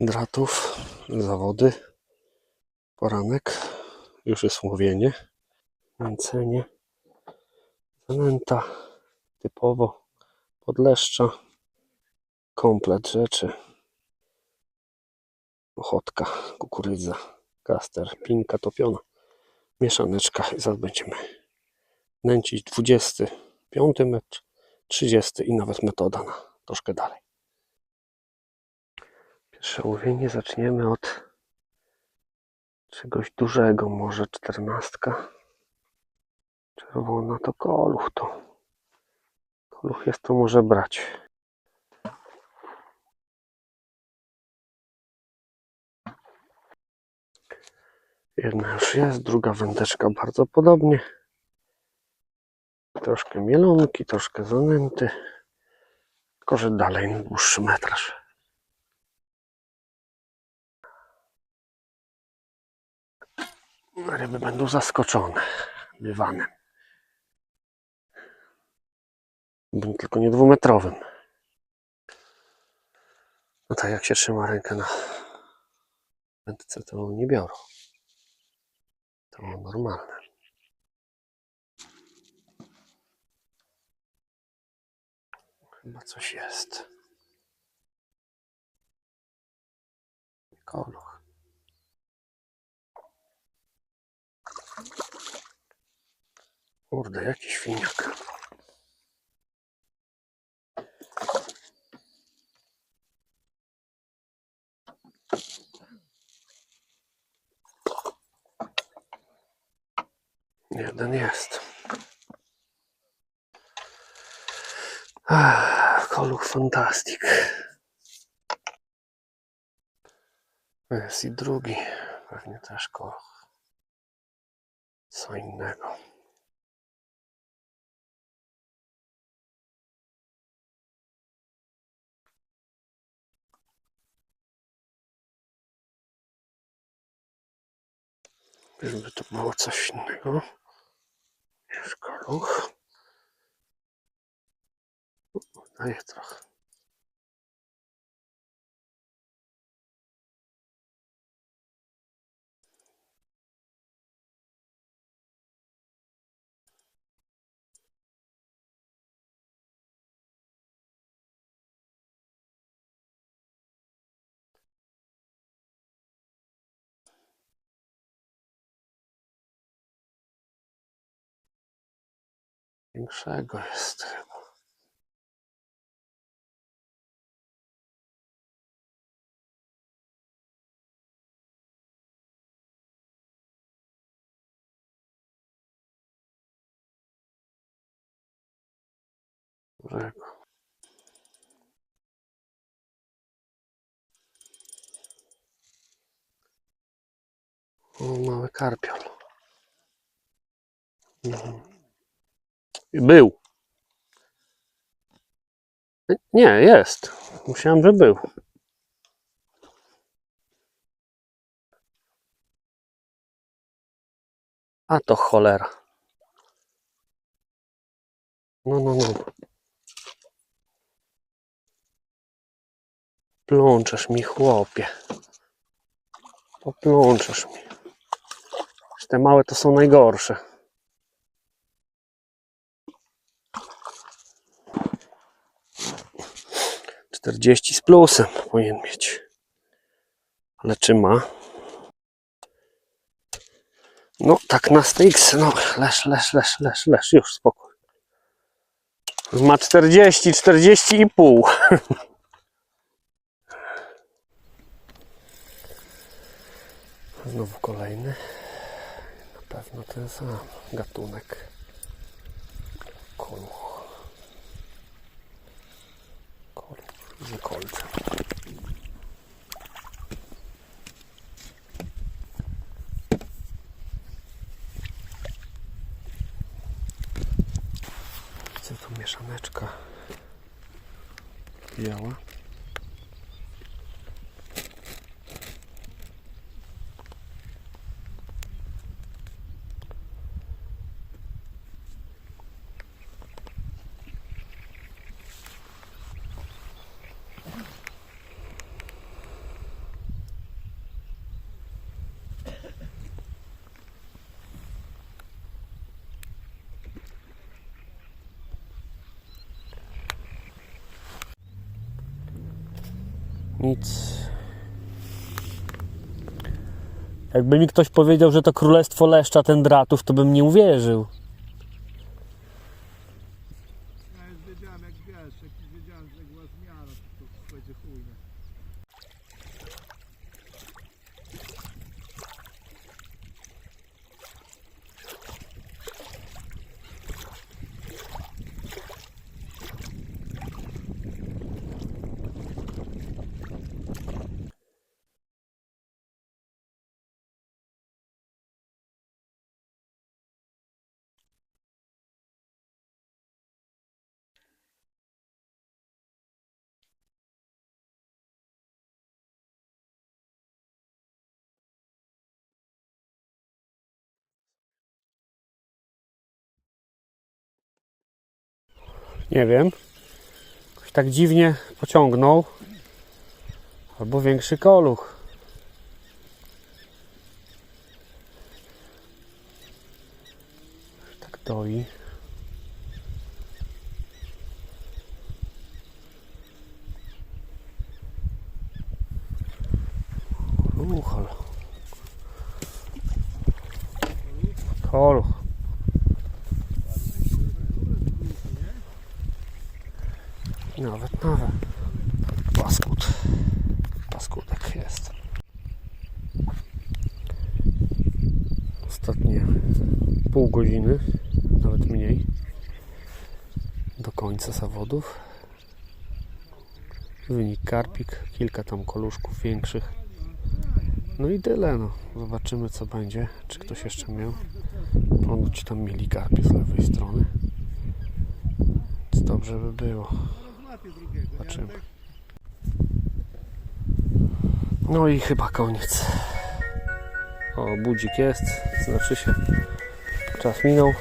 dratów, zawody, poranek, już jest łowienie, męcenie, zanęta, typowo podleszcza, komplet rzeczy, ochotka, kukurydza, kaster, pinka topiona, mieszaneczka i zaraz będziemy nęcić 25 metr, 30 i nawet metoda na troszkę dalej. Pierwsze łowienie zaczniemy od czegoś dużego, może czternastka. Czerwona to koluch to. Koluch jest to może brać. Jedna już jest, druga wędeczka bardzo podobnie. Troszkę mielonki, troszkę zanęty. Tylko, że dalej dłuższy metraż. Ryby będą zaskoczone dywanem. Tylko nie dwumetrowym. No tak jak się trzyma rękę na wędce, to nie biorą. To normalne. Chyba coś jest. Koluch. Kurde, jaki świniak. Jeden jest. Ach, Koluch fantastik. Jest i drugi. Pewnie też koluch. Co innego. Żeby to było coś innego. Jest koluch. Daje trochę. Większego jest chyba. O, mały karpiol. Mhm. Był. Nie, jest. Myślałem, że był. A to cholera. No, no, no. Plączesz mi, chłopie. Poplączesz mi. Te małe to są najgorsze. Czterdzieści z plusem powinien mieć. Ale czy ma? No, tak na Stix, no, leż, leż, leż, leż, leż, już spokój. Ma 40, 40 i pół. Znowu kolejny. Na pewno ten sam gatunek. Koluch. Z kolcem. Widzę tu mieszaneczka biała. Nic. Jakby mi ktoś powiedział, że to królestwo leszcza ten dratów, to bym nie uwierzył. Ja już wiedziałem jak wiesz, jak wiedziałem, że była zmiana, to będzie chujnie. Nie wiem. Ktoś tak dziwnie pociągnął. Albo większy koluch. Tak doi. Uchol. Koluch. Paskud. Paskudek jest. Ostatnie pół godziny, nawet mniej, do końca zawodów. Wynik karpik, kilka tam koluszków większych. No i tyle, no. Zobaczymy co będzie, czy ktoś jeszcze miał. Ponoć tam mieli karpie z lewej strony. Więc dobrze by było. Zobaczymy. No i chyba koniec. O, budzik jest, znaczy się czas minął.